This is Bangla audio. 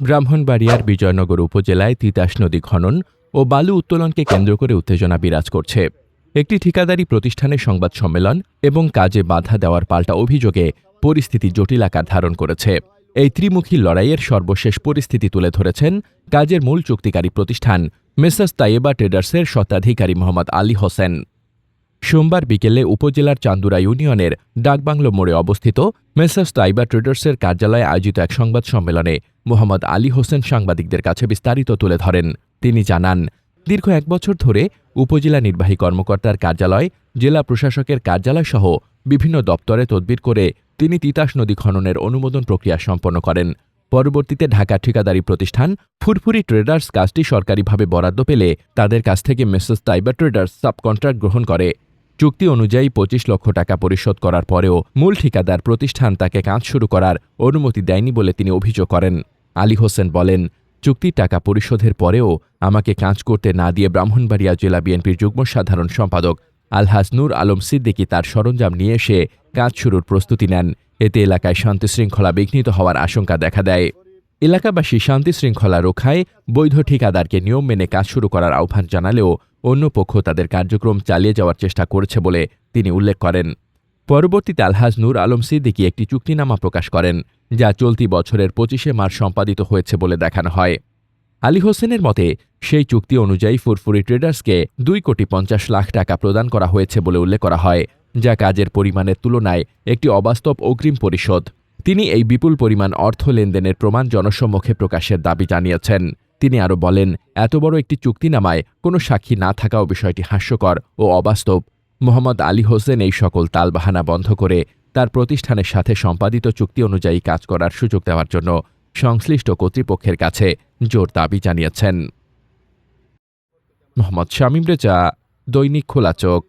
ব্রাহ্মণবাড়িয়ার বিজয়নগর উপজেলায় তিতাস নদী খনন ও বালু উত্তোলনকে কেন্দ্র করে উত্তেজনা বিরাজ করছে। একটি ঠিকাদারি প্রতিষ্ঠানের সংবাদ সম্মেলন এবং কাজে বাধা দেওয়ার পাল্টা অভিযোগে পরিস্থিতি জটিল আকার ধারণ করেছে। এই ত্রিমুখী লড়াইয়ের সর্বশেষ পরিস্থিতি তুলে ধরেছেন কাজের মূল চুক্তিকারী প্রতিষ্ঠান, মেসাস তাইয়েবা ট্রেডার্সের স্বত্বাধিকারী মোহাম্মদ আলী হোসেন। সোমবার বিকেলে উপজেলার চান্দুরা ইউনিয়নের ডাকবাংলো মোড়ে অবস্থিত মেসাস তাইবা ট্রেডার্সের কার্যালয়ে আয়োজিত এক সংবাদ সম্মেলনে মোহাম্মদ আলী হোসেন সাংবাদিকদের কাছে বিস্তারিত তুলে ধরেন। তিনি জানান, দীর্ঘ এক বছর ধরে উপজেলা নির্বাহী কর্মকর্তার কার্যালয়, জেলা প্রশাসকের কার্যালয় সহ বিভিন্ন দপ্তরে তদবির করে তিনি তিতাস নদী খননের অনুমোদন প্রক্রিয়া সম্পন্ন করেন। পরবর্তীতে ঢাকা ঠিকাদারি প্রতিষ্ঠান ফুরফুরি ট্রেডার্স কাজটি সরকারিভাবে বরাদ্দ পেলে তাদের কাছ থেকে মেসেস তাইবা ট্রেডার্স সাবকন্ট্রাক্ট গ্রহণ করে। চুক্তি অনুযায়ী পঁচিশ লক্ষ টাকা পরিশোধ করার পরেও মূল ঠিকাদার প্রতিষ্ঠান তাকে কাজ শুরু করার অনুমতি দেয়নি বলে তিনি অভিযোগ করেন। আলী হোসেন বলেন, চুক্তির টাকা পরিশোধের পরেও আমাকে কাজ করতে না দিয়ে ব্রাহ্মণবাড়িয়া জেলা বিএনপির যুগ্ম সাধারণ সম্পাদক আলহাজ নূর আলম সিদ্দিকী তার সরঞ্জাম নিয়ে এসে কাজ শুরুর প্রস্তুতি নেন। এতে এলাকায় শান্তিশৃঙ্খলা বিঘ্নিত হওয়ার আশঙ্কা দেখা দেয়। এলাকাবাসী শান্তিশৃঙ্খলা রক্ষায় বৈধ ঠিকাদারকে নিয়ম মেনে কাজ শুরু করার আহ্বান জানালেও অন্য পক্ষ তাদের কার্যক্রম চালিয়ে যাওয়ার চেষ্টা করেছে বলে তিনি উল্লেখ করেন। পরবর্তীতে আলহাজ নূর আলম সিদ্দিকী একটি চুক্তিনামা প্রকাশ করেন, যা চলতি বছরের পঁচিশে মার্চ সম্পাদিত হয়েছে বলে দেখানো হয়। আলী হোসেনের মতে, সেই চুক্তি অনুযায়ী ফুরফুরি ট্রেডার্সকে দুই কোটি পঞ্চাশ লাখ টাকা প্রদান করা হয়েছে বলে উল্লেখ করা হয়, যা কাজের পরিমাণের তুলনায় একটি অবাস্তব অগ্রিম পরিশোধ। তিনি এই বিপুল পরিমাণ অর্থ লেনদেনের প্রমাণ জনসম্মুখে প্রকাশের দাবি জানিয়েছেন। তিনি আরও বলেন, এত বড় একটি চুক্তিনামায় কোনো সাক্ষী না থাকাও বিষয়টি হাস্যকর ও অবাস্তব। মোহাম্মদ আলী হোসেন এই সকল তালবাহানা বন্ধ করে তার প্রতিষ্ঠানের সাথে সম্পাদিত চুক্তি অনুযায়ী কাজ করার সুযোগ দেওয়ার জন্য সংশ্লিষ্ট কর্তৃপক্ষের কাছে জোর দাবি জানিয়েছেন। মোহাম্মদ শামীম রেজা, দৈনিক খোলা চোখ।